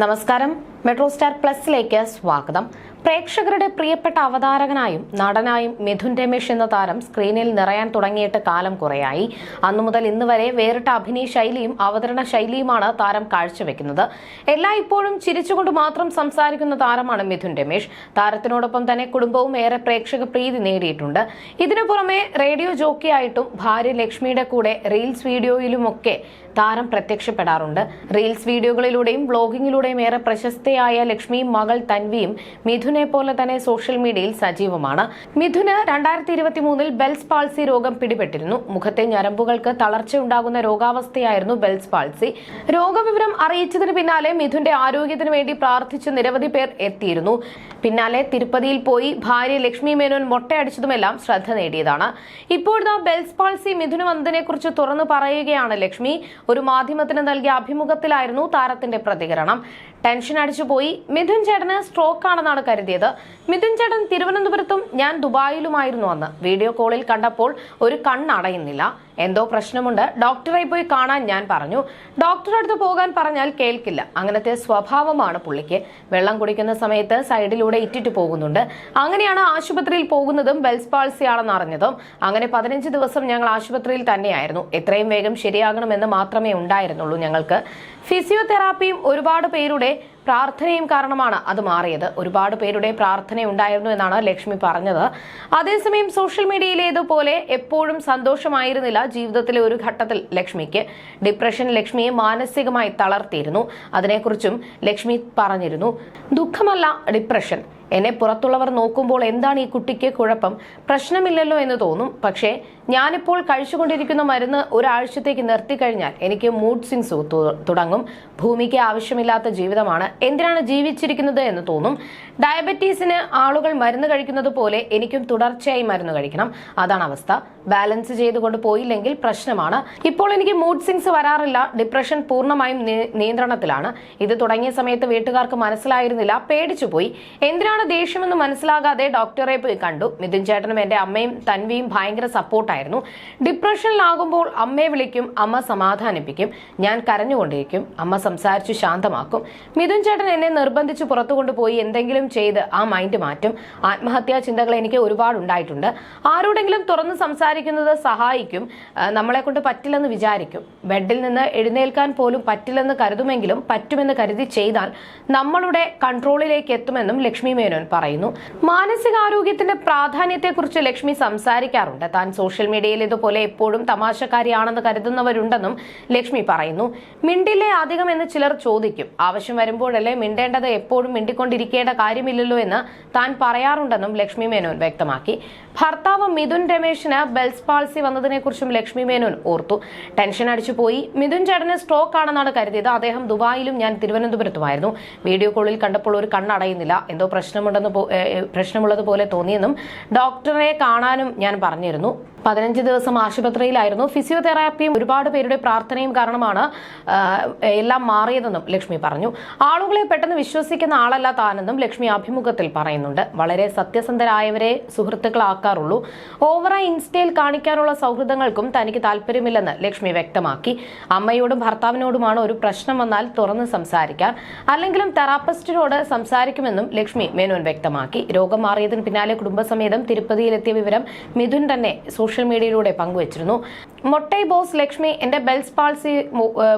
നമസ്കാരം. Metro star പ്ലസിലേക്ക് സ്വാഗതം. പ്രേക്ഷകരുടെ പ്രിയപ്പെട്ട അവതാരകനായും നടനായും മിഥുൻ രമേശ് എന്ന താരം സ്ക്രീനിൽ നിറയാൻ തുടങ്ങിയിട്ട് കാലം കുറയായി. അന്നു മുതൽ ഇന്ന് വരെ വേറിട്ട അഭിനയ ശൈലിയും അവതരണ ശൈലിയുമാണ് താരം കാഴ്ചവെക്കുന്നത്. എല്ലാ ഇപ്പോഴും ചിരിച്ചുകൊണ്ട് മാത്രം സംസാരിക്കുന്ന താരമാണ് മിഥുൻ രമേശ്. താരത്തിനോടൊപ്പം തന്നെ കുടുംബവും ഏറെ പ്രേക്ഷക പ്രീതി നേടിയിട്ടുണ്ട്. ഇതിനു പുറമെ റേഡിയോ ജോക്കിയായിട്ടും ഭാര്യ ലക്ഷ്മിയുടെ കൂടെ റീൽസ് വീഡിയോയിലുമൊക്കെ താരം പ്രത്യക്ഷപ്പെടാറുണ്ട്. റീൽസ് വീഡിയോകളിലൂടെയും വ്ളോഗിങ്ങിലൂടെയും ഏറെ പ്രശസ്തയായ ലക്ഷ്മിയും മകൾ തൻവിയും മിഥുനെ പോലെ തന്നെ സോഷ്യൽ മീഡിയയിൽ സജീവമാണ്. മിഥുന് രണ്ടായിരത്തി ഇരുപത്തി മൂന്നിൽ ബെൽസ് പാൾസി രോഗം പിടിപെട്ടിരുന്നു. മുഖത്തെ ഞരമ്പുകൾക്ക് തളർച്ചയുണ്ടാകുന്ന രോഗാവസ്ഥയായിരുന്നു ബെൽസ് പാൾസി. രോഗവിവരം അറിയിച്ചതിന് പിന്നാലെ മിഥുന്റെ ആരോഗ്യത്തിന് വേണ്ടി പ്രാർത്ഥിച്ച് നിരവധി പേർ എത്തിയിരുന്നു. പിന്നാലെ തിരുപ്പതിയിൽ പോയി ഭാര്യ ലക്ഷ്മി മേനോൻ മൊട്ടയടിച്ചതുമെല്ലാം ശ്രദ്ധ നേടിയതാണ്. ഇപ്പോഴത്തെ ബെൽസ് പാൾസി മിഥുന് വന്നതിനെ കുറിച്ച് തുറന്നു പറയുകയാണ് ലക്ഷ്മി. ഒരു മാധ്യമത്തിന് നൽകിയ അഭിമുഖത്തിലായിരുന്നു താരത്തിന്റെ പ്രതികരണം. ടെൻഷൻ അടിച്ചു പോയി. മിഥുൻ ചേട്ടന് സ്ട്രോക്ക് ആണെന്നാണ് കരുതിയത്. മിഥുൻ ചേട്ടൻ തിരുവനന്തപുരത്തും ഞാൻ ദുബായിലുമായിരുന്നു അന്ന്. വീഡിയോ കോളിൽ കണ്ടപ്പോൾ ഒരു കണ്ണടയുന്നില്ല. എന്തോ പ്രശ്നമുണ്ട്. ഡോക്ടറെ പോയി കാണാൻ ഞാൻ പറഞ്ഞു. ഡോക്ടറെ അടുത്ത് പോകാൻ പറഞ്ഞാൽ കേൾക്കില്ല. അങ്ങനത്തെ സ്വഭാവമാണ് പുള്ളിക്ക്. വെള്ളം കുടിക്കുന്ന സമയത്ത് സൈഡിലൂടെ ഇറ്റിട്ട് പോകുന്നുണ്ട്. അങ്ങനെയാണ് ആശുപത്രിയിൽ പോകുന്നതും ബെൽസ് പാൾസി ആണെന്ന് അറിഞ്ഞതും. അങ്ങനെ പതിനഞ്ച് ദിവസം ഞങ്ങൾ ആശുപത്രിയിൽ തന്നെയായിരുന്നു. എത്രയും വേഗം ശരിയാകണമെന്ന് മാത്രമേ ഉണ്ടായിരുന്നുള്ളൂ ഞങ്ങൾക്ക്. ഫിസിയോതെറാപ്പിയും ഒരുപാട് പേരുടെ പ്രാർത്ഥനയും കാരണമാണ് അത് മാറിയത്. ഒരുപാട് പേരുടെ പ്രാർത്ഥന ഉണ്ടായിരുന്നു എന്നാണ് ലക്ഷ്മി പറഞ്ഞത്. അതേസമയം സോഷ്യൽ മീഡിയയിലേതുപോലെ എപ്പോഴും സന്തോഷമായിരുന്നില്ല ജീവിതത്തിലെ ഒരു ഘട്ടത്തിൽ ലക്ഷ്മിക്ക്. ഡിപ്രഷൻ ലക്ഷ്മിയെ മാനസികമായി തളർത്തിയിരുന്നു. അതിനെക്കുറിച്ചും ലക്ഷ്മി പറഞ്ഞിരുന്നു. ദുഃഖമല്ല ഡിപ്രഷൻ. എന്നെ പുറത്തുള്ളവർ നോക്കുമ്പോൾ എന്താണ് ഈ കുട്ടിക്ക് കുഴപ്പം? പ്രശ്നമില്ലല്ലോ എന്ന് തോന്നും. പക്ഷേ ഞാനിപ്പോൾ കഴിച്ചുകൊണ്ടിരിക്കുന്ന മരുന്ന് ഒരാഴ്ചത്തേക്ക് നിർത്തി കഴിഞ്ഞാൽ എനിക്ക് മൂഡ് സ്വിങ്സ് തുടങ്ങും. ഭൂമിക്ക് ആവശ്യമില്ലാത്ത ജീവിതമാണ്. എന്തിനാണ് ജീവിച്ചിരിക്കുന്നത് എന്ന് തോന്നും. ഡയബറ്റീസിന് ആളുകൾ മരുന്ന് കഴിക്കുന്നത് പോലെ എനിക്കും തുടർച്ചയായി മരുന്ന് കഴിക്കണം. അതാണ് അവസ്ഥ. ബാലൻസ് ചെയ്തുകൊണ്ട് പോയില്ലെങ്കിൽ പ്രശ്നമാണ്. ഇപ്പോൾ എനിക്ക് മൂഡ് സ്വിങ്സ് വരാറില്ല. ഡിപ്രഷൻ പൂർണമായും നിയന്ത്രണത്തിലാണ്. ഇത് തുടങ്ങിയ സമയത്ത് വീട്ടുകാർക്ക് മനസ്സിലായിരുന്നില്ല. പേടിച്ചു പോയി എന്തിനാണ് ദേഷ്യമെന്ന് മനസ്സിലാകാതെ ഡോക്ടറെ പോയി കണ്ടു. മിഥുൻ ചേട്ടനും എന്റെ അമ്മയും തൻവിയും ഭയങ്കര സപ്പോർട്ടായിരുന്നു. ഡിപ്രഷനിലാകുമ്പോൾ അമ്മയെ വിളിക്കും അമ്മ സമാധാനിപ്പിക്കും. ഞാൻ കരഞ്ഞുകൊണ്ടിരിക്കും അമ്മ സംസാരിച്ചു ശാന്തമാക്കും. മിഥുൻ ചേട്ടൻ എന്നെ നിർബന്ധിച്ച് പുറത്തു കൊണ്ടുപോയി എന്തെങ്കിലും ചെയ്ത് ആ മൈൻഡ് മാറ്റും. ആത്മഹത്യാ ചിന്തകൾ എനിക്ക് ഒരുപാട് ഉണ്ടായിട്ടുണ്ട്. ആരോടെങ്കിലും തുറന്ന് സംസാരിക്കുന്നത് സഹായിക്കും. നമ്മളെ കൊണ്ട് പറ്റില്ലെന്ന് വിചാരിക്കും. ബെഡിൽ നിന്ന് എഴുന്നേൽക്കാൻ പോലും പറ്റില്ലെന്ന് കരുതുമെങ്കിലും പറ്റുമെന്ന് കരുതി ചെയ്താൽ നമ്മളുടെ കൺട്രോളിലേക്ക് എത്തുമെന്നും ലക്ഷ്മി മേനോൻ പറയുന്നു. മാനസികാരോഗ്യത്തിന്റെ പ്രാധാന്യത്തെക്കുറിച്ച് ലക്ഷ്മി സംസാരിക്കാറുണ്ട്. താൻ സോഷ്യൽ മീഡിയയിൽ ഇതുപോലെ എപ്പോഴും തമാശക്കാരിയാണെന്ന് കരുതുന്നവരുണ്ടെന്നും ലക്ഷ്മി പറയുന്നു. മിണ്ടില്ലേ അധികം എന്ന് ചിലർ ചോദിക്കും. ആവശ്യം വരുമ്പോഴല്ലേ മിണ്ടേണ്ടത് എപ്പോഴും മിണ്ടിക്കൊണ്ടിരിക്കേണ്ട കാര്യമില്ലല്ലോ എന്ന് താൻ പറയാറുണ്ടെന്നും ലക്ഷ്മി മേനോൻ വ്യക്തമാക്കി. ഭർത്താവ് മിഥുൻ രമേശിന് ബെൽസ് പാൾസി വന്നതിനെക്കുറിച്ചും ലക്ഷ്മി മേനോൻ ഓർത്തു. ടെൻഷൻ അടിച്ചു പോയി. മിഥുൻ ചേട്ടന് സ്ട്രോക്ക് ആണെന്നാണ് കരുതിയത്. അദ്ദേഹം ദുബായിലും ഞാൻ തിരുവനന്തപുരത്തുമായിരുന്നു. വീഡിയോ കോളിൽ കണ്ടപ്പോൾ ഒരു കണ്ണടയുന്നില്ല. എന്തോ പ്രശ്നമുണ്ടെന്ന് പ്രശ്നമുള്ളതുപോലെ തോന്നിയെന്നും ഡോക്ടറെ കാണാനും ഞാൻ പറഞ്ഞിരുന്നു. പതിനഞ്ച് ദിവസം ആശുപത്രിയിലായിരുന്നു. ഫിസിയോതെറാപ്പിയും ഒരുപാട് പേരുടെ പ്രാർത്ഥനയും കാരണമാണ് എല്ലാം മാറിയതെന്നും ലക്ഷ്മി പറഞ്ഞു. ആളുകളെ പെട്ടെന്ന് വിശ്വസിക്കുന്ന ആളല്ല താനെന്നും ലക്ഷ്മി അഭിമുഖത്തിൽ പറയുന്നുണ്ട്. വളരെ സത്യസന്ധരായവരെ സുഹൃത്തുക്കളാക്കാറുള്ളൂ. ഓവറായി ഇൻസ്റ്റയിൽ കാണിക്കാനുള്ള സൗഹൃദങ്ങൾക്കും തനിക്ക് താല്പര്യമില്ലെന്ന് ലക്ഷ്മി വ്യക്തമാക്കി. അമ്മയോടും ഭർത്താവിനോടുമാണ് ഒരു പ്രശ്നം വന്നാൽ തുറന്ന് സംസാരിക്കാൻ അല്ലെങ്കിലും തെറാപ്പിസ്റ്റിനോട് സംസാരിക്കുമെന്നും ലക്ഷ്മി മേനോൻ വ്യക്തമാക്കി. രോഗം മാറിയതിന് പിന്നാലെ കുടുംബസമേതം തിരുപ്പതിയിലെത്തിയ വിവരം മിഥുൻ തന്നെ സോഷ്യൽ മീഡിയയിലൂടെ പങ്കുവച്ചിരുന്നു. മൊട്ടൈ ബോസ് ലക്ഷ്മി എന്റെ ബെൽസ് പാൾസി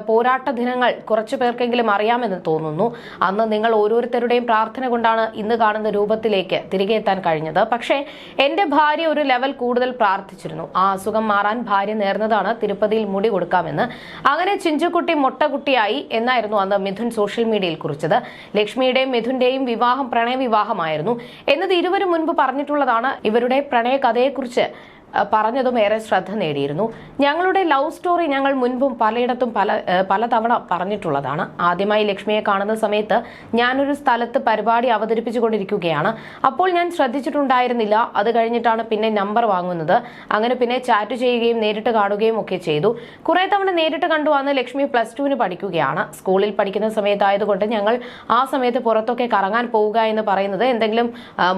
പോരാട്ട ദിനങ്ങൾ കുറച്ചു പേർക്കെങ്കിലും അറിയാമെന്ന് തോന്നുന്നു. അന്ന് നിങ്ങൾ ഓരോരുത്തരുടെയും പ്രാർത്ഥന കൊണ്ടാണ് ഇന്ന് കാണുന്ന രൂപത്തിലേക്ക് തിരികെ എത്താൻ കഴിഞ്ഞത്. പക്ഷേ എന്റെ ഭാര്യ ഒരു ലെവൽ കൂടുതൽ പ്രാർത്ഥിച്ചിരുന്നു. ആ അസുഖം മാറാൻ ഭാര്യ നേർന്നതാണ്. തിരുപ്പതിയിൽ മുടി കൊടുക്കാമെന്ന്. അങ്ങനെ ചിഞ്ചുക്കുട്ടി മൊട്ടകുട്ടിയായി എന്നായിരുന്നു അന്ന് മിഥുൻ സോഷ്യൽ മീഡിയയിൽ കുറിച്ചത്. ലക്ഷ്മിയുടെയും മിഥുന്റെയും വിവാഹം പ്രണയവിവാഹമായിരുന്നു. എന്നത് ഇരുവരും മുൻപ് പറഞ്ഞിട്ടുള്ളതാണ്. ഇവരുടെ പ്രണയ കഥയെക്കുറിച്ച് അഹ് പറഞ്ഞതും ഏറെ ശ്രദ്ധ നേടിയിരുന്നു. ഞങ്ങളുടെ ലവ് സ്റ്റോറി ഞങ്ങൾ മുൻപും പലയിടത്തും പല പലതവണ പറഞ്ഞിട്ടുള്ളതാണ്. ആദ്യമായി ലക്ഷ്മിയെ കാണുന്ന സമയത്ത് ഞാനൊരു സ്ഥലത്ത് പരിപാടി അവതരിപ്പിച്ചുകൊണ്ടിരിക്കുകയാണ്. അപ്പോൾ ഞാൻ ശ്രദ്ധിച്ചിട്ടുണ്ടായിരുന്നില്ല. അത് കഴിഞ്ഞിട്ടാണ് പിന്നെ നമ്പർ വാങ്ങുന്നത്. അങ്ങനെ പിന്നെ ചാറ്റ് ചെയ്യുകയും നേരിട്ട് കാണുകയും ഒക്കെ ചെയ്തു. കുറെ തവണ നേരിട്ട് കണ്ടു അന്ന് ലക്ഷ്മി പ്ലസ് ടുവിന് പഠിക്കുകയാണ്. സ്കൂളിൽ പഠിക്കുന്ന സമയത്തായതുകൊണ്ട് ഞങ്ങൾ ആ സമയത്ത് പുറത്തൊക്കെ കറങ്ങാൻ പോവുക എന്ന് പറയുന്നത് എന്തെങ്കിലും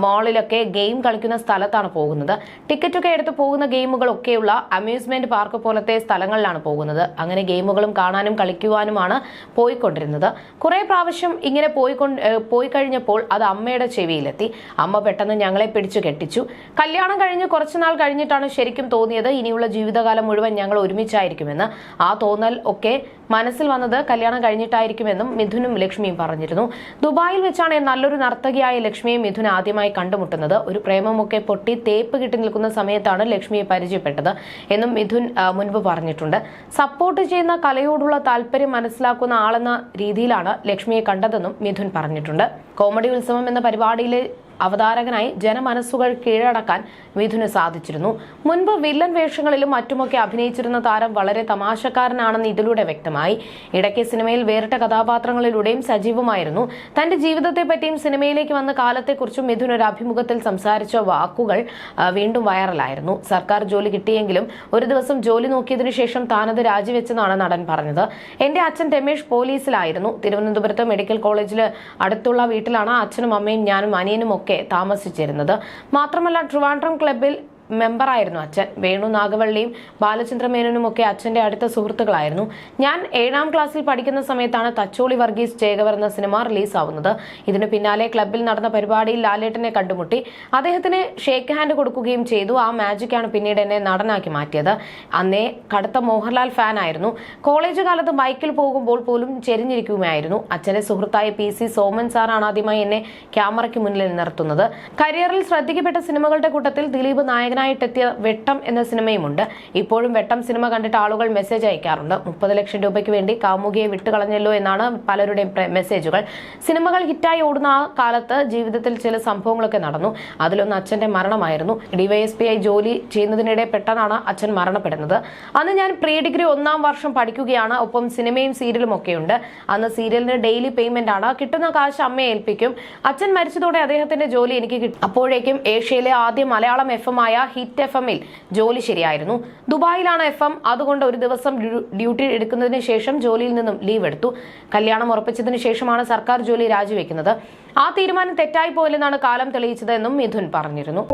മാളിലൊക്കെ ഗെയിം കളിക്കുന്ന സ്ഥലത്താണ് പോകുന്നത്. ടിക്കറ്റൊക്കെ എടുത്ത് പോകുന്ന ഗെയിമുകളൊക്കെയുള്ള അമ്യൂസ്മെന്റ് പാർക്ക് പോലത്തെ സ്ഥലങ്ങളിലാണ് പോകുന്നത്. അങ്ങനെ ഗെയിമുകളും കാണാനും കളിക്കുവാനുമാണ് പോയിക്കൊണ്ടിരുന്നത്. കുറെ പ്രാവശ്യം ഇങ്ങനെ പോയിക്കൊണ്ട് പോയി കഴിഞ്ഞപ്പോൾ അത് അമ്മയുടെ ചെവിയിലെത്തി. അമ്മ പെട്ടെന്ന് ഞങ്ങളെ പിടിച്ചു കെട്ടിച്ചു. കല്യാണം കഴിഞ്ഞ് കുറച്ചുനാൾ കഴിഞ്ഞിട്ടാണ് ശരിക്കും തോന്നിയത്. ഇനിയുള്ള ജീവിതകാലം മുഴുവൻ ഞങ്ങൾ ഒരുമിച്ചായിരിക്കുമെന്ന്. ആ തോന്നൽ ഒക്കെ മനസ്സിൽ വന്നത് കല്യാണം കഴിഞ്ഞിട്ടായിരിക്കുമെന്നും മിഥുനും ലക്ഷ്മിയും പറഞ്ഞിരുന്നു. ദുബായിൽ വെച്ചാണ് നല്ലൊരു നർത്തകിയായ ലക്ഷ്മിയെ മിഥുൻ ആദ്യമായി കണ്ടുമുട്ടുന്നത്. ഒരു പ്രേമമൊക്കെ പൊട്ടി തേപ്പ് കിട്ടി നിൽക്കുന്ന സമയത്താണ് ലക്ഷ്മിയെ പരിചയപ്പെട്ടത് എന്നും മിഥുൻ മുൻപ് പറഞ്ഞിട്ടുണ്ട്. സപ്പോർട്ട് ചെയ്യുന്ന കലയോടുള്ള താല്പര്യം മനസ്സിലാക്കുന്ന ആളെന്ന രീതിയിലാണ് ലക്ഷ്മിയെ കണ്ടതെന്നും മിഥുൻ പറഞ്ഞിട്ടുണ്ട്. കോമഡി ഉത്സവം എന്ന പരിപാടിയിലെ അവതാരകനായി ജനമനസ്സുകൾ കീഴടക്കാൻ മിഥുന് സാധിച്ചിരുന്നു. മുൻപ് വില്ലൻ വേഷങ്ങളിലും മറ്റുമൊക്കെ അഭിനയിച്ചിരുന്ന താരം വളരെ തമാശക്കാരനാണെന്ന് ഇതിലൂടെ വ്യക്തമായി. ഇടയ്ക്ക് സിനിമയിൽ വേറിട്ട കഥാപാത്രങ്ങളിലൂടെയും സജീവമായിരുന്നു. തന്റെ ജീവിതത്തെ പറ്റിയും സിനിമയിലേക്ക് വന്ന കാലത്തെക്കുറിച്ചും മിഥുൻ ഒരു അഭിമുഖത്തിൽ സംസാരിച്ച വാക്കുകൾ വീണ്ടും വൈറലായിരുന്നു. സർക്കാർ ജോലി കിട്ടിയെങ്കിലും ഒരു ദിവസം ജോലി നോക്കിയതിനു ശേഷം താനത് രാജിവെച്ചെന്നാണ് നടൻ പറഞ്ഞത്. എന്റെ അച്ഛൻ രമേഷ് പോലീസിലായിരുന്നു. തിരുവനന്തപുരത്ത് മെഡിക്കൽ കോളേജിൽ അടുത്തുള്ള വീട്ടിലാണ്. അച്ഛനും അമ്മയും ഞാനും അനിയനും ഒക്കെ താമസിച്ചിരുന്നത്. മാത്രമല്ല ട്രിവാൻഡ്രം ക്ലബിൽ മെമ്പറായിരുന്നു അച്ഛൻ. വേണു നാഗവള്ളിയും ബാലചന്ദ്ര മേനോനും ഒക്കെ അച്ഛന്റെ അടുത്ത സുഹൃത്തുക്കളായിരുന്നു. ഞാൻ ഏഴാം ക്ലാസ്സിൽ പഠിക്കുന്ന സമയത്താണ് തച്ചോളി വർഗീസ് ചേകവർ എന്ന സിനിമ റിലീസാവുന്നത്. ഇതിന് പിന്നാലെ ക്ലബിൽ നടന്ന പരിപാടിയിൽ ലാലേട്ടനെ കണ്ടുമുട്ടി. അദ്ദേഹത്തിന് ഷേക്ക് ഹാൻഡ് കൊടുക്കുകയും ചെയ്തു. ആ മാജിക്കാണ് പിന്നീട് എന്നെ നടനാക്കി മാറ്റിയത്. അന്നേ കടുത്ത മോഹൻലാൽ ഫാൻ ആയിരുന്നു. കോളേജ് കാലത്ത് ബൈക്കിൽ പോകുമ്പോൾ പോലും ചെരിഞ്ഞിരിക്കുകയായിരുന്നു അച്ഛന്റെ സുഹൃത്തായ പി സി സോമൻ സാറാണ് ആദ്യമായി എന്നെ ക്യാമറയ്ക്ക് മുന്നിൽ നിർത്തുന്നത്. കരിയറിൽ ശ്രദ്ധിക്കപ്പെട്ട സിനിമകളുടെ കൂട്ടത്തിൽ ദിലീപ് നായകനായിട്ടെത്തിയ വെട്ടം എന്ന സിനിമയുമുണ്ട്. ഇപ്പോഴും വെട്ടം സിനിമ കണ്ടിട്ട് ആളുകൾ മെസ്സേജ് അയക്കാറുണ്ട്. മുപ്പത് ലക്ഷം രൂപയ്ക്ക് വേണ്ടി കാമുകിയെ വിട്ടുകളഞ്ഞല്ലോ എന്നാണ് പലരുടെയും മെസ്സേജുകൾ സിനിമകൾ ഹിറ്റായി ഓടുന്ന ആ കാലത്ത് ജീവിതത്തിൽ ചില സംഭവങ്ങളൊക്കെ നടന്നു. അതിലൊന്ന് അച്ഛന്റെ മരണമായിരുന്നു. ഡിവൈഎസ്പി ആയി ജോലി ചെയ്യുന്നതിനിടെ പെട്ടെന്നാണ് അച്ഛൻ മരണപ്പെടുന്നത്. അന്ന് ഞാൻ പ്രീ ഡിഗ്രി ഒന്നാം വർഷം പഠിക്കുകയാണ്. ഒപ്പം സിനിമയും സീരിയലും ഒക്കെയുണ്ട്. അന്ന് സീരിയലിന് ഡെയിലി പേയ്മെന്റ് ആണ്. കിട്ടുന്ന കാശ് അമ്മയെ ഏൽപ്പിക്കും. അച്ഛൻ മരിച്ചതോടെ അദ്ദേഹത്തിന്റെ ജോലി എനിക്ക് കിട്ടി. അപ്പോഴേക്കും ഏഷ്യയിലെ ആദ്യ മലയാളം എഫ് ആയ ഹിറ്റ് എഫ് എമ്മിൽ ജോലി ശരിയായിരുന്നു. ദുബായിലാണ് എഫ് എം. അതുകൊണ്ട് ഒരു ദിവസം ഡ്യൂട്ടി എടുക്കുന്നതിന് ശേഷം ജോലിയിൽ നിന്നും ലീവ് എടുത്തു. കല്യാണം ഉറപ്പിച്ചതിനു ശേഷമാണ് സർക്കാർ ജോലി രാജിവെക്കുന്നത്. ആ തീരുമാനം തെറ്റായി പോയില്ലെന്നാണ് കാലം തെളിയിച്ചതെന്നും മിഥുൻ പറഞ്ഞിരുന്നു.